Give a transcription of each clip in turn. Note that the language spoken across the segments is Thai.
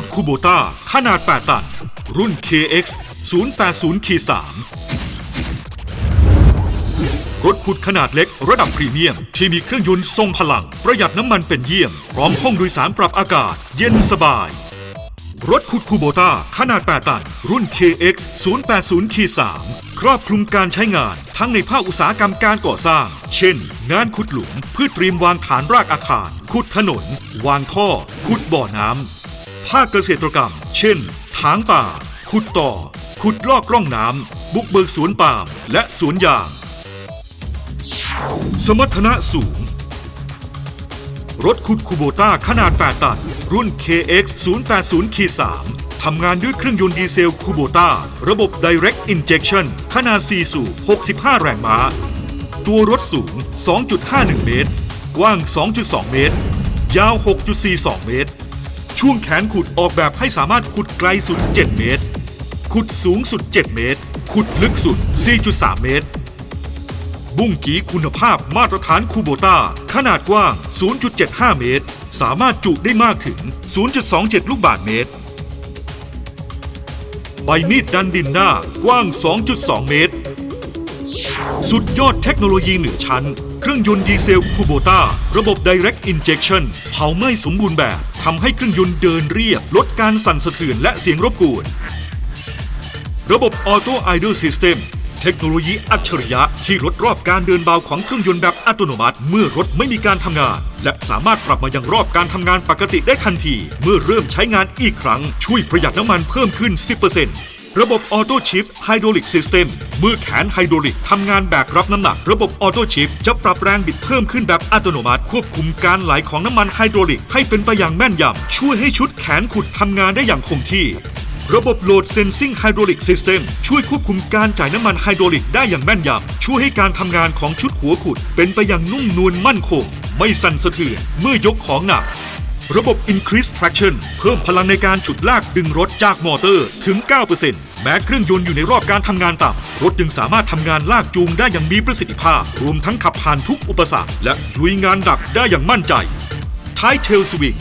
ขุดคูโบต้าขนาด 8 ตัน รุ่น KX 080-3รถขุดขนาดเล็กระดับพรีเมียม ที่มีเครื่องยนต์ทรงพลัง ประหยัดน้ำมันเป็นเยี่ยม พร้อมห้องโดยสารปรับอากาศ เย็นสบาย รถขุดคูโบต้าขนาด 8 ตัน รุ่น KX 080-3ครอบคลุมการใช้งานทั้งในภาคอุตสาหกรรมการก่อสร้าง เช่น งานขุดหลุม เพื่อเตรียมวางฐานรากอาคาร ขุดถนน วางท่อ ขุดบ่อน้ำ ภาคเกษตรกรรม เช่น ถางป่า ขุดต่อ ขุดลอกร่องน้ำ บุกเบิกสวนปาล์มและสวนยาง สมรรถนะสูง รถขุดคูโบต้าขนาด 8 ตัน รุ่น KX 080คี3ทำงานด้วยเครื่องยนต์ดีเซลคูโบต้าระบบ Direct Injection ขนาด 4 สูบ65 แรงม้า ตัวรถสูง 2.51 เมตร กว้าง 2.2 เมตร ยาว 6.42 เมตร ช่วงแขนขุดออกแบบให้สามารถขุดไกลสุด 7 เมตร ขุดสูงสุด 7 เมตร ขุดลึกสุด 4.3 เมตร บุ้งกีคุณภาพมาตรฐานคูโบต้า ขนาดกว้าง 0.75 เมตร สามารถจุได้มากถึง 0.27 ลูกบาศก์เมตร ใบมีดดันดินหน้ากว้าง 2.2 เมตร สุดยอดเทคโนโลยีเหนือชั้น เครื่องยนต์ดีเซลคูโบต้า ระบบ Direct Injection เผาไหม้สมบูรณ์แบบ ทำให้เครื่องยนต์เดินเรียบ ลดการสั่นสะเทือนและเสียงรบกวน ระบบ Auto Idle System เทคโนโลยีอัจฉริยะที่ลดรอบการเดินเบาของเครื่องยนต์แบบอัตโนมัติ เมื่อรถไม่มีการทำงาน และสามารถปรับมายังรอบการทำงานปกติได้ทันที เมื่อเริ่มใช้งานอีกครั้ง ช่วยประหยัดน้ำมันเพิ่มขึ้น 10% ระบบ Auto Shift Hydraulic System เมื่อแขนไฮดรอลิกทำงานแบกรับน้ำหนัก ระบบ Auto Shift จะปรับแรงบิดเพิ่มขึ้นแบบอัตโนมัติ ควบคุมการไหลของน้ำมันไฮดรอลิกให้เป็นไปอย่างแม่นยำ ช่วยให้ชุดแขนขุดทำงานได้อย่างคงที่ ระบบ Load Sensing Hydraulic System ช่วยควบคุมการจ่ายน้ำมันไฮดรอลิกได้อย่างแม่นยำ ช่วยให้การทำงานของชุดหัวขุด เป็นไปอย่างนุ่มนวลมั่นคง ไม่สั่นสะเทือนเมื่อยกของหนัก ระบบ Increase Traction เพิ่มพลังในการฉุดลากดึงรถจากมอเตอร์ถึง 9%แม้เครื่องยนต์อยู่ในรอบการทำงานต่ำรถยังสามารถทำงานลากจูงได้อย่างมีประสิทธิภาพ รวมทั้งขับผ่านทุกอุปสรรค และลุยงานดักได้อย่างมั่นใจท้ายเทลสวิง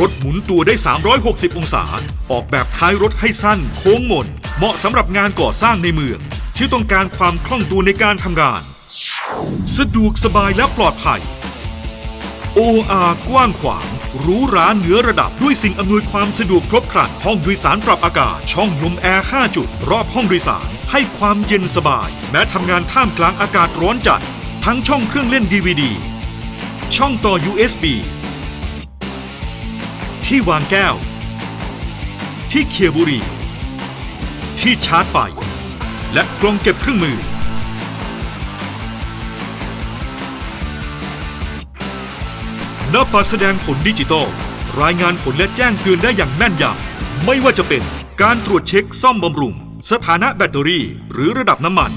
รถหมุนตัวได้ 360 องศา ออกแบบท้ายรถให้สั้น โค้งมน เหมาะสำหรับงานก่อสร้างในเมือง ที่ต้องการความคล่องตัวในการทำงาน สะดวกสบายและปลอดภัย OR กว้างขวางหรูหราเหนือระดับด้วยสิ่งอำนวยความสะดวกครบครัน ห้องโดยสารปรับอากาศ ช่องลมแอร์ 5 จุด รอบห้องโดยสาร ให้ความเย็นสบาย แม้ทำงานท่ามกลางอากาศร้อนจัด ทั้งช่องเครื่องเล่น DVD ช่องต่อ USB ที่วางแก้ว ที่เคียบุรี ที่ชาร์จไฟ และกล่องเก็บเครื่องมือ หน้าปัดแสดงผลดิจิตอลรายงานผลและแจ้งเตือนได้อย่างแม่นยำไม่ว่าจะเป็นการตรวจเช็คซ่อมบำรุง สถานะแบตเตอรี่ หรือระดับน้ำมัน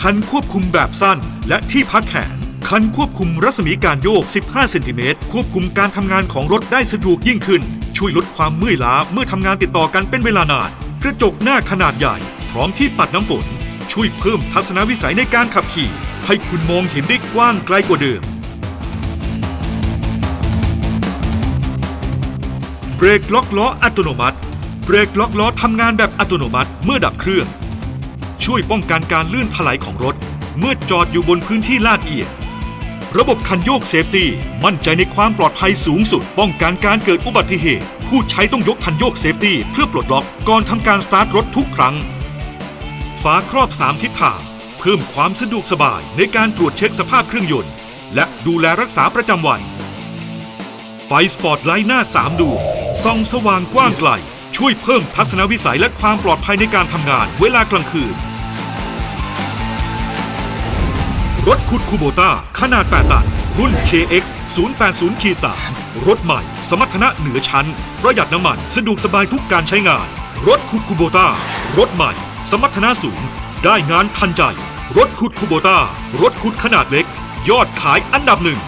คันควบคุมแบบสั้นและที่พักแขน คันควบคุมรัศมีการโยก 15 เซนติเมตรควบคุมการทำงานของรถได้สะดวกยิ่งขึ้น ช่วยลดความเมื่อยล้าเมื่อทำงานติดต่อกันเป็นเวลานาน กระจกหน้าขนาดใหญ่ พร้อมที่ปัดน้ำฝน ช่วยเพิ่มทัศนวิสัยในการขับขี่ ให้คุณมองเห็นได้กว้างไกลกว่าเดิม เบรกล็อกล้ออัตโนมัติ เบรกล็อกล้อทำงานแบบอัตโนมัติเมื่อดับเครื่อง ช่วยป้องกันการลื่นถลายของรถ เมื่อจอดอยู่บนพื้นที่ลาดเอียงระบบคันโยกเซฟตี้มั่นใจในความปลอดภัยสูงสุด ป้องกันการเกิดอุบัติเหตุ ผู้ใช้ต้องยกคันโยกเซฟตี้เพื่อปลดล็อกก่อนทำการสตาร์ทรถทุกครั้ง ฝาครอบ 3 ทิศทาง เพิ่มความสะดวกสบายในการตรวจเช็คสภาพเครื่องยนต์ และดูแลรักษาประจำวัน ไฟสปอตไลท์หน้า 3ดวงส่องสว่างกว้างไกล ช่วยเพิ่มทัศนวิสัยและความปลอดภัยในการทำงานเวลากลางคืน รถขุดคูโบต้าขนาด 8 ตัน รุ่น KX 080คี3รถใหม่ สมรรถนะเหนือชั้น ประหยัดน้ำมัน สะดวกสบายทุกการใช้งาน รถขุดคูโบต้ารถใหม่ สมรรถนะสูง ได้งานทันใจ รถขุดคูโบต้ารถขุดขนาดเล็ก ยอดขายอันดับหนึ่ง